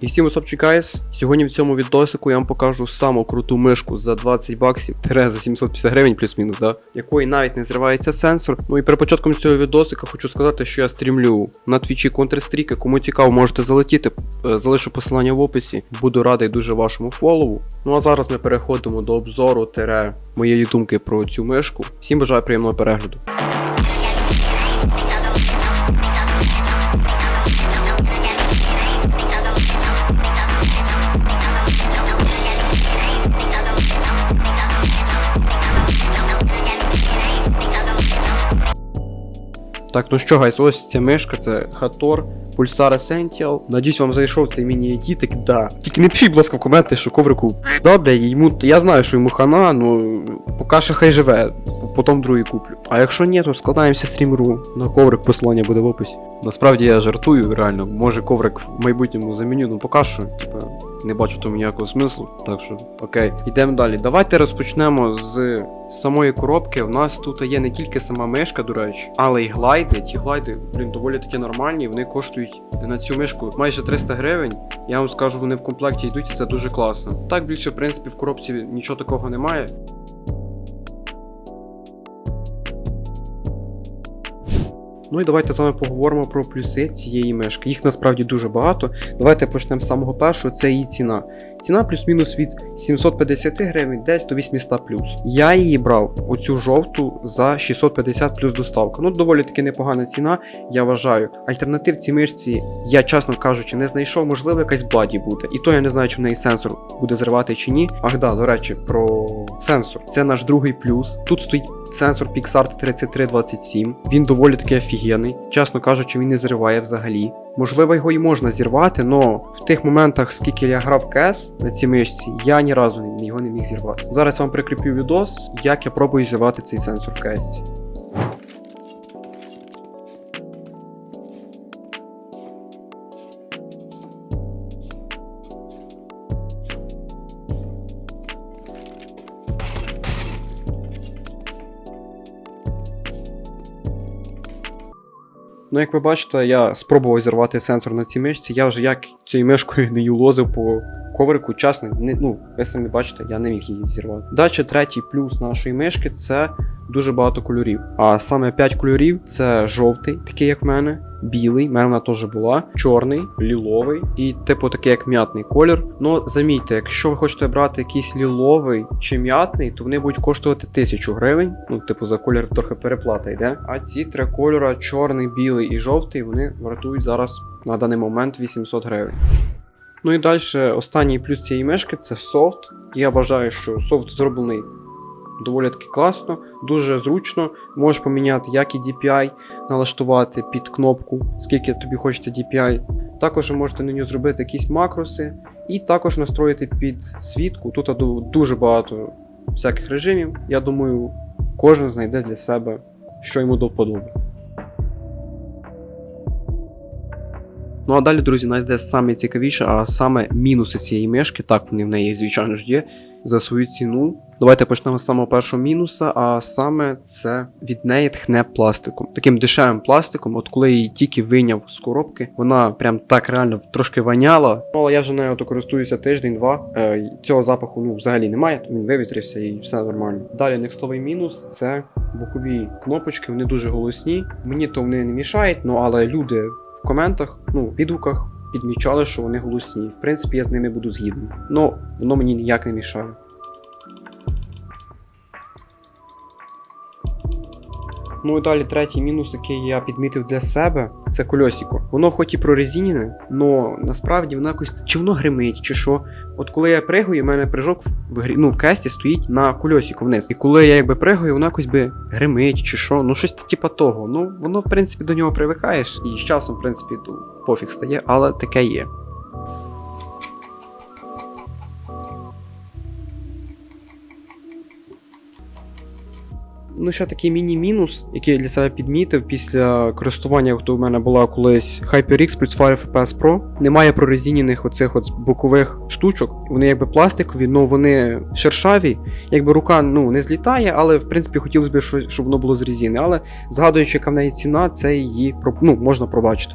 І всім усопчик guys. Сьогодні в цьому відосику я вам покажу саму круту мишку за 20 баксів, тире за 750 гривень плюс-мінус, да? якої навіть не зривається сенсор. Ну і перед початком цього відосика хочу сказати, що я стрімлю на твічі Counter-Strike. Кому цікаво, можете залетіти. Е, Залишу посилання в описі. Буду радий дуже вашому фолову. Ну а зараз ми переходимо до обзору тире моєї думки про цю мишку. Всім бажаю приємного перегляду. Так, ну що, гайс, ось ця мишка, це Hator Pulsar Essential. Надіюсь, вам зайшов цей міні-едітик, да. Тільки не пишіть, будь ласка, в коменти, що коврику добре, йому. Я знаю, що йому хана, ну поки що хай живе, потім другий куплю. А якщо ні, то складаємося стрімру. На коврик посилання буде в описі. Насправді я жартую, реально, може коврик в майбутньому заміню, ну поки що, типа, не бачу тому ніякого смислу. Так що, окей, йдемо далі. Давайте розпочнемо з самої коробки. У нас тут є не тільки сама мишка, до речі, але й глайди. Ті глайди, блін, доволі такі нормальні. Вони коштують на цю мишку майже 300 гривень. Я вам скажу, вони в комплекті йдуть, і це дуже класно. Так більше, в принципі, в коробці нічого такого немає. Ну і давайте з вами поговоримо про плюси цієї мишки. Їх насправді дуже багато. Давайте почнемо з самого першого, це її ціна. Ціна плюс-мінус від 750 гривень десь до 800 плюс. Я її брав оцю жовту за 650 плюс доставка. Ну, доволі таки непогана ціна, я вважаю. Альтернатив цій мишці, я чесно кажучи, не знайшов, можливо, якась баді буде. І то я не знаю, чи в неї сенсор буде зривати чи ні. Ах да, до речі, про сенсор. Це наш другий плюс. Тут стоїть сенсор PixArt 3327. Він доволі таки офігенний. Чесно кажучи, він не зриває взагалі. Можливо, його і можна зірвати, але в тих моментах, скільки я грав КЕС на цій мишці, я ні разу його не міг зірвати. Зараз вам прикріплю відос, як я пробую зірвати цей сенсор в КС. Ну, як ви бачите, я спробував зірвати сенсор на цій мишці. Я вже як цією мишкою не юлозив по коврику, чесно, не, ну, ви самі бачите, я не міг її зірвати. Далі третій плюс нашої мишки це дуже багато кольорів. А саме 5 кольорів це жовтий, такий як в мене. Білий, в мене вона теж була, чорний, ліловий і, типу, такий як м'ятний колір. Ну, замітьте, якщо ви хочете брати якийсь ліловий чи м'ятний, то вони будуть коштувати 1000 гривень. Ну, типу, за колір трохи переплата йде. А ці три кольора, чорний, білий і жовтий, вони вартують зараз на даний момент 800 гривень. Ну і далі останній плюс цієї мишки це софт. Я вважаю, що софт зроблений доволі таки класно, дуже зручно. Можеш поміняти як і DPI, налаштувати під кнопку, скільки тобі хочеться DPI. Також можете на нього зробити якісь макроси, і також настроїти під світку. Тут дуже багато всяких режимів. Я думаю, кожен знайде для себе, що йому до вподоби. Ну а далі, друзі, нас йде саме цікавіше, а саме мінуси цієї мишки. Так, вони в неї, звичайно ж, є за свою ціну. Давайте почнемо з самого першого мінуса, а саме це від неї тхне пластиком. Таким дешевим пластиком, от коли її тільки вийняв з коробки, вона прям так реально трошки воняла. Ну, але я вже нею користуюся тиждень-два. Е, цього запаху ну, взагалі немає, він вивітрився і все нормально. Далі некстовий мінус це бокові кнопочки, вони дуже голосні. Мені то вони не мішають, ну але люди в коментах, ну, відгуках підмічали, що вони голосні. В принципі, я з ними буду згідний. Ну, воно мені ніяк не мішає. Ну і далі третій мінус, який я підмітив для себе, це кольосіко. Воно хоч і прорезинене, але насправді воно якось чи воно гримить, чи що. От коли я пригаю, у мене прыжок в, в грі, ну, в кесті стоїть на кольосіку вниз. І коли я якби пригаю, воно якось би гримить, чи що, ну щось типа того. Ну, воно, в принципі, до нього привикаєш, і з часом, в принципі, пофіг стає, але таке є. Ну, ще такий міні-мінус, який я для себе підмітив після користування, хто в мене була колись HyperX плюс Fire FPS Pro. Немає прорезінених оцих от бокових штучок. Вони якби пластикові, але вони шершаві. Якби рука ну, не злітає, але в принципі хотілося б, що- щоб воно було з резини. Але згадуючи, яка в неї ціна, це її ну, можна пробачити.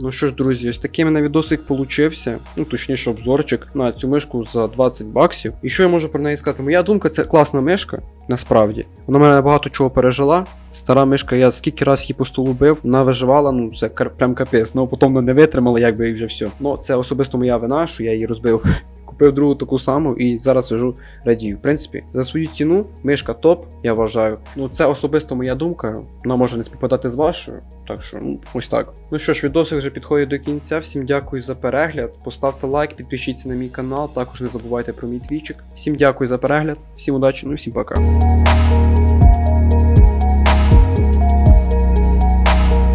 Ну що ж, друзі, ось такий мене відосик получився. Ну, точніше, обзорчик на цю мишку за 20 баксів. І що я можу про неї сказати? Моя думка, це класна мишка, насправді. Вона мене багато чого пережила. Стара мишка, я скільки раз її по столу бив, вона виживала, ну це прям капець. Ну потім вона не витримала, якби і вже все. Ну, це особисто моя вина, що я її розбив. Купив другу таку саму і зараз сижу радію. В принципі, за свою ціну мишка топ, я вважаю. Ну, це особисто моя думка. Вона може не співпадати з вашою. Так що, ну, ось так. Ну що ж, відосик вже підходить до кінця. Всім дякую за перегляд. Поставте лайк, підпишіться на мій канал. Також не забувайте про мій твічик. Всім дякую за перегляд, всім удачі, ну і всім пока.